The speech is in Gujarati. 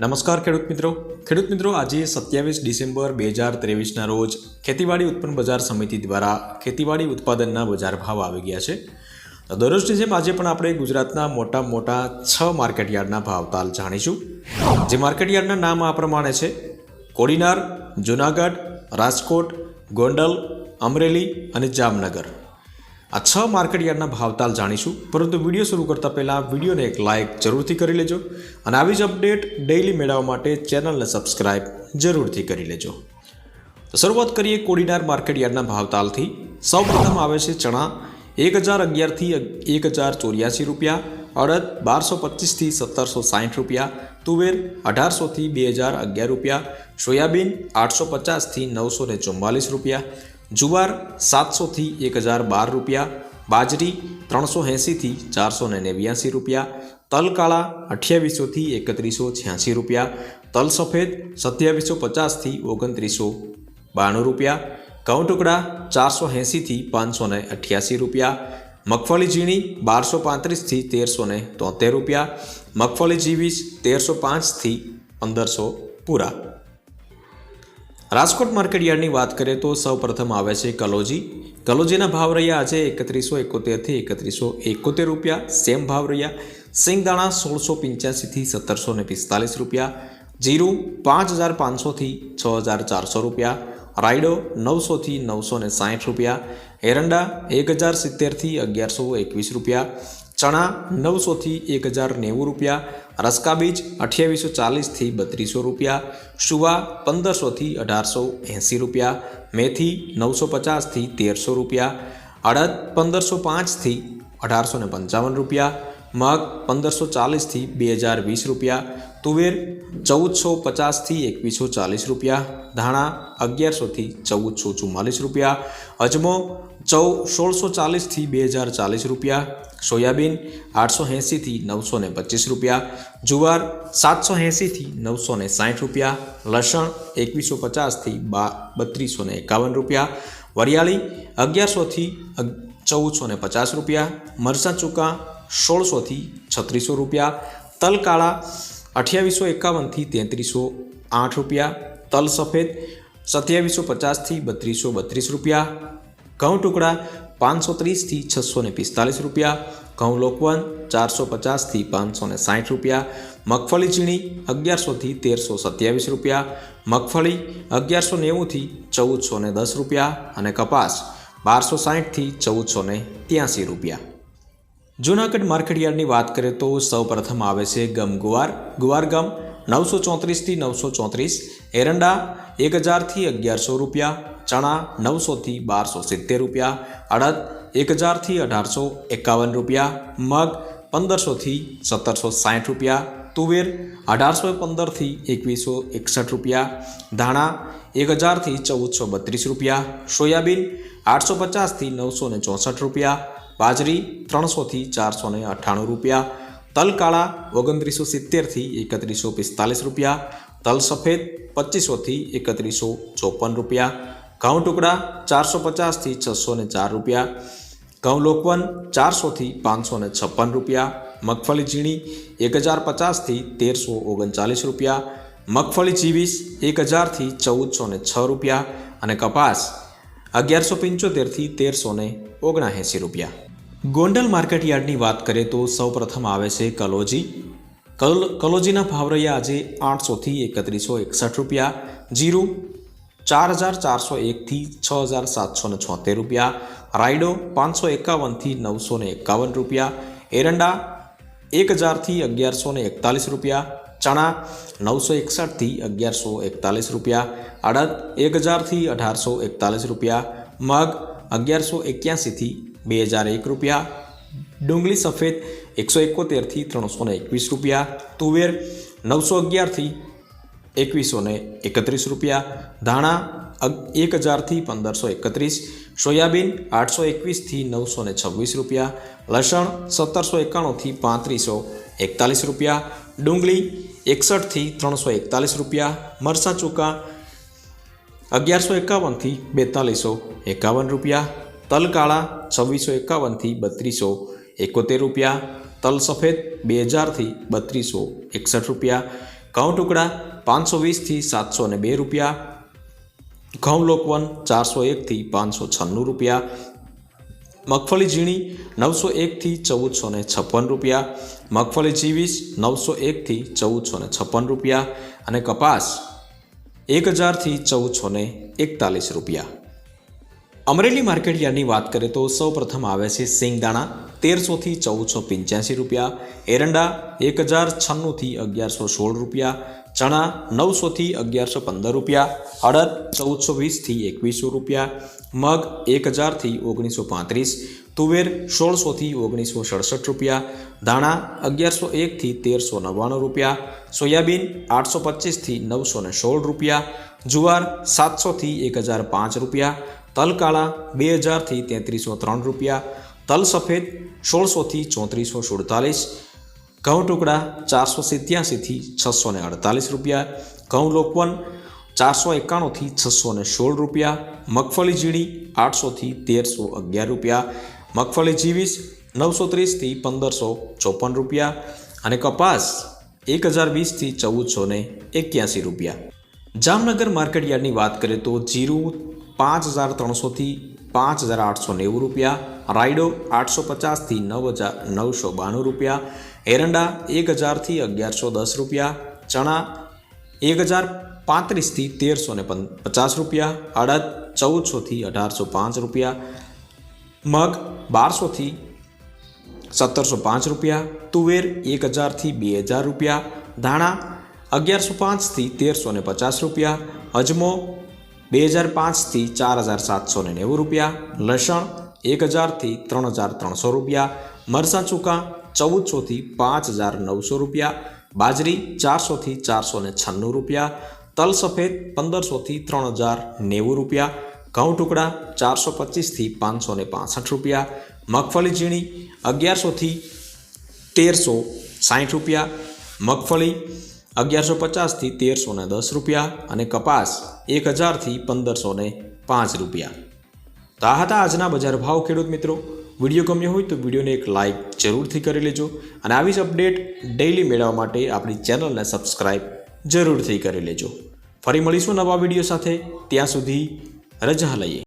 નમસ્કાર ખેડૂત મિત્રો. ખેડૂત મિત્રો, આજે સત્યાવીસ ડિસેમ્બર બે હજાર ત્રેવીસના રોજ ખેતીવાડી ઉત્પન્ન બજાર સમિતિ દ્વારા ખેતીવાડી ઉત્પાદનના બજાર ભાવ આવી ગયા છે. તો દરરોજની જેમ આજે પણ આપણે ગુજરાતના મોટા મોટા છ માર્કેટયાર્ડના ભાવતાલ જાણીશું. જે માર્કેટયાર્ડના નામ આ પ્રમાણે છે. કોડીનાર, જુનાગઢ, રાજકોટ, ગોંડલ, અમરેલી અને જામનગર. આ છ માર્કેટયાર્ડના ભાવતાલ જાણીશું. પરંતુ વીડિયો શરૂ કરતાં પહેલાં વિડીયોને એક લાઇક જરૂરથી કરી લેજો અને આવી જ અપડેટ ડેઇલી મેળવવા માટે ચેનલને સબસ્ક્રાઇબ જરૂરથી કરી લેજો. તો શરૂઆત કરીએ કોડીનાર માર્કેટયાર્ડના ભાવતાલથી. સૌપ્રથમ આવે છે ચણા. એક હજાર અગિયારથી એક હજાર ચોર્યાસી રૂપિયા. અડદ બારસો પચીસથી સત્તરસો સાઠ રૂપિયા. તુવેર અઢારસોથી બે હજાર અગિયાર રૂપિયા. સોયાબીન આઠસો પચાસથી નવસો ને રૂપિયા. જુવાર સાતસોથી એક હજાર બાર રૂપિયા, બાજરી ત્રણસો એંસીથી ચારસો ને નેવ્યાસી રૂપિયા તલ કાળા અઠ્યાવીસોથી એકત્રીસો છ્યાસી રૂપિયા તલ સફેદ સત્યાવીસો પચાસથી ઓગણત્રીસો બાણું રૂપિયા ઘઉં ટુકડા ચારસો એંસીથી પાંચસો ને અઠ્યાસી રૂપિયા, મગફળી ઝીણી બારસો પાંત્રીસથી તેરસો ને તોતેર રૂપિયા, મગફળી જીવીસ તેરસો પાંચથી પંદરસો પૂરા. રાજકોટ માર્કેટ યાર્ડની વાત કરીએ તો સૌ પ્રથમ આવે છે કલોજી. કલોજીના ભાવ રહ્યા આજે એકત્રીસો એકોતેરથી એકત્રીસો એકોતેર રૂપિયા. સેમ ભાવ રહ્યા. સિંગદાણા સોળસો પંચ્યાસીથી સત્તરસો ને પિસ્તાલીસ રૂપિયા. જીરું પાંચ હજાર પાંચસોથી છ હજાર ચારસો રૂપિયા. રાયડો નવસોથી નવસો ને સાઠ રૂપિયા. એરંડા એક હજાર સિત્તેરથી અગિયારસો એકવીસ રૂપિયા. ચણા નવસોથી એક હજાર નેવું રૂપિયા, રસકા બીજ અઠ્યાવીસો ચાલીસથી બત્રીસો રૂપિયા, શુવા પંદરસોથી અઢારસો એંસી રૂપિયા, મેથી નવસો પચાસથી તેરસો રૂપિયા, અડદ પંદરસો પાંચથી અઢારસો ને પંચાવન રૂપિયા મગ પંદરસો ચાલીસથી બે હજાર વીસ રૂપિયા, તુવેર ચૌદસો પચાસથી એકવીસો ચાલીસ રૂપિયા, ધાણા અગિયારસોથી ચૌદસો ચુમ્માલીસ રૂપિયા, અજમો ચૌ સોળસો ચાલીસથી બે હજાર ચાલીસ રૂપિયા, સોયાબીન આઠસો એંસીથી નવસો ને પચીસ રૂપિયા, જુવાર સાતસો એંસીથી નવસો ને સાઠ રૂપિયા, લસણ એકવીસો પચાસથી બા બત્રીસો ને એકાવન રૂપિયા, વરિયાળી અગિયારસોથી ચૌદસો ને પચાસ રૂપિયા, મરચાં ચૂકા સોળસોથી છત્રીસો રૂપિયા તલ કાળા અઠ્યાવીસો એકાવનથી તેત્રીસો આઠ રૂપિયા, તલ સફેદ સત્યાવીસો પચાસથી બત્રીસો બત્રીસ રૂપિયા, ઘઉં ટુકડા પાંચસો ત્રીસથી છસો ને પિસ્તાલીસ રૂપિયા, ઘઉં લોકવન ચારસો પચાસથી પાંચસો ને સાઠ રૂપિયા, મગફળી ઝીણી અગિયારસોથી તેરસો સત્યાવીસ રૂપિયા, મગફળી અગિયારસો નેવુંથી ચૌદસો ને દસ રૂપિયા અને કપાસ બારસો સાઠથી ચૌદસો ને ત્યાંસી રૂપિયા. જૂનાગઢ માર્કેટયાર્ડની વાત કરીએ તો સૌ પ્રથમ આવે છે ગમ ગુવાર. ગુવાર ગમ નવસો ચોત્રીસથી નવસો ચોત્રીસ, એરંડા એક હજારથી અગિયારસો રૂપિયા, ચણા નવસોથી બારસો સિત્તેર રૂપિયા, અડદ એક હજારથી અઢારસો એકાવન રૂપિયા, મગ પંદરસોથી સત્તરસો સાઠ રૂપિયા, તુવેર અઢારસો પંદરથી એકવીસો એકસઠ રૂપિયા, ધાણા એક હજારથી ચૌદસો બત્રીસ રૂપિયા, સોયાબીન આઠસો પચાસથી નવસો ને ચોસઠ રૂપિયા બાજરી ત્રણસોથી ચારસો ને અઠ્ઠાણું રૂપિયા તલ કાળા ઓગણત્રીસો સિત્તેરથી એકત્રીસો પિસ્તાલીસ રૂપિયા, તલ સફેદ પચીસોથી એકત્રીસો ચોપન રૂપિયા, ઘઉં ટુકડા ચારસો પચાસથી છસો ને ચાર રૂપિયા, ઘઉં લોકવન ચારસોથી પાંચસો ને છપ્પન રૂપિયા, મગફળી ઝીણી એક હજાર પચાસથી તેરસો ઓગણચાલીસ રૂપિયા, મગફળી ચીવીસ એક હજારથી ચૌદસો ને છ રૂપિયા અને કપાસ અગિયારસો પંચોતેરથી તેરસો ને ઓગણએંસી રૂપિયા. ગોંડલ માર્કેટ યાર્ડની વાત કરીએ તો સૌપ્રથમ આવે છે કલોજી. કલ, કલોજીના ભાવ રહ્યા આજે આઠસોથી એકત્રીસો એકસઠ રૂપિયા, જીરું ચાર હજાર ચારસો એકથી છ હજાર સાતસો ને છોતેર રૂપિયા, રાયડો પાંચસો એકાવનથી નવસો ને એકાવન રૂપિયા, એરંડા એક હજારથી અગિયારસો ને એકતાલીસ રૂપિયા, ચણા નવસો એકસઠથી અગિયારસો એકતાલીસ રૂપિયા, અડદ એક હજારથી અઢારસો એકતાલીસ રૂપિયા, મગ અગિયારસો એક્યાસીથી બે હજાર એક રૂપિયા, ડુંગળી સફેદ એકસો એકોતેરથી ત્રણસો એકવીસ રૂપિયા, તુવેર નવસો અગિયારથી એકવીસો એકત્રીસ રૂપિયા, ધાણા એક હજારથી પંદરસો એકત્રીસ, સોયાબીન આઠસો એકવીસથી નવસો ને છવ્વીસ રૂપિયા, લસણ સત્તરસો એકાણુંથી પાંત્રીસો એકતાલીસ રૂપિયા, ડુંગળી એકસઠથી ત્રણસો એકતાલીસ રૂપિયા મરસા ચૂકા અગિયારસો એકાવનથી બેતાલીસો એકાવન રૂપિયા તલ કાળા છવ્વીસો એકાવનથી બત્રીસો, એકોતેર રૂપિયા, તલ સફેદ બે હજારથી બત્રીસો, એકસઠ રૂપિયા, ઘઉં ટુકડા પાંચસો વીસથી સાતસો ને બે રૂપિયા, ઘઉં લોકવન ચારસો એકથી પાંચસો છન્નું રૂપિયા, મગફળી ઝીણી નવસો એકથી ચૌદસો ને છપ્પન રૂપિયા, મગફળી જીવીસ નવસો એકથી ચૌદસો ને છપ્પન રૂપિયા અને કપાસ એક હજારથી ચૌદસો ને એકતાલીસ રૂપિયા. અમરેલી માર્કેટ યાર્ડની વાત કરીએ તો સૌ પ્રથમ આવે છે સિંગદાણા. તેરસોથી ચૌદસો પંચ્યાસી રૂપિયા. એરંડા એક હજાર છન્નુંથી અગિયારસો સોળ રૂપિયા. ચણા નવસોથી અગિયારસો પંદર રૂપિયા. અડદ ચૌદસો વીસથી એકવીસો રૂપિયા. મગ એક હજારથી ઓગણીસો પાંત્રીસ. તુવેર સોળસોથી ઓગણીસો સડસઠ રૂપિયા. ધાણા અગિયારસો એકથી તેરસો નવ્વાણું રૂપિયા. સોયાબીન આઠસો પચીસથી નવસો ને સોળ રૂપિયા. જુવાર સાતસોથી એક હજાર પાંચ રૂપિયા. તલ કાળા બે હજારથી તેત્રીસો ત્રણ રૂપિયા, તલ સફેદ સોળસોથી ચોત્રીસો સુડતાલીસ, ઘઉં ટુકડા ચારસો સિત્યાસીથી છસો ને અડતાલીસ રૂપિયા, ઘઉં લોકવન ચારસો એકાણુંથી છસો ને સોળ રૂપિયા, મગફળી ઝીણી આઠસોથી તેરસો અગિયાર રૂપિયા, મગફળી જીવીસ નવસો ત્રીસથી પંદરસો ચોપન રૂપિયા અને કપાસ એક હજાર વીસથી ચૌદસો ને એક્યાસી રૂપિયા. જામનગર માર્કેટ યાર્ડની વાત કરીએ તો જીરું પાંચ હજાર ત્રણસોથી પાંચ હજાર આઠસો નેવું રૂપિયા, રાયડો આઠસો પચાસથી નવ હજાર નવસો બાણું રૂપિયા, એરંડા એક હજારથી અગિયારસો દસ રૂપિયા, ચણા એક હજાર પાંત્રીસથી તેરસો ને પચાસ રૂપિયા, અડદ ચૌદસોથી અઢારસો પાંચ રૂપિયા, મગ બારસોથી સત્તરસો પાંચ રૂપિયા, તુવેર એક હજારથી બે હજાર રૂપિયા, ધાણા અગિયારસો પાંચથી તેરસો ને પચાસ રૂપિયા, અજમો બે હજાર પાંચથી ચાર હજાર સાતસો ને નેવું રૂપિયા, લસણ એક હજારથી ત્રણ હજાર ત્રણસો રૂપિયા મરસાં ચૂકા ચૌદસોથી પાંચ હજાર નવસો રૂપિયા, બાજરી ચારસોથી ચારસો ને છન્નું રૂપિયા, તલ સફેદ પંદરસોથી ત્રણ હજાર નેવું રૂપિયા, ઘઉં ટુકડા ચારસો પચીસથી પાંચસો ને પાસઠ રૂપિયા, મગફળી ઝીણી અગિયારસોથી તેરસો સાઠ રૂપિયા, મગફળી અગિયારસો પચાસથી તેરસો ને દસ રૂપિયા અને કપાસ એક હજારથી પંદરસો ને પાંચ રૂપિયા. તો આ હતા આજના બજાર ભાવ ખેડૂત મિત્રો. વીડિયો ગમ્યો હોય તો વિડીયોને એક લાઇક જરૂરથી કરી લેજો અને આવી જ અપડેટ ડેઇલી મેળવવા માટે આપણી ચેનલને સબસ્ક્રાઇબ જરૂરથી કરી લેજો. ફરી મળીશું નવા વીડિયો સાથે. ત્યાં સુધી રજા લઈએ.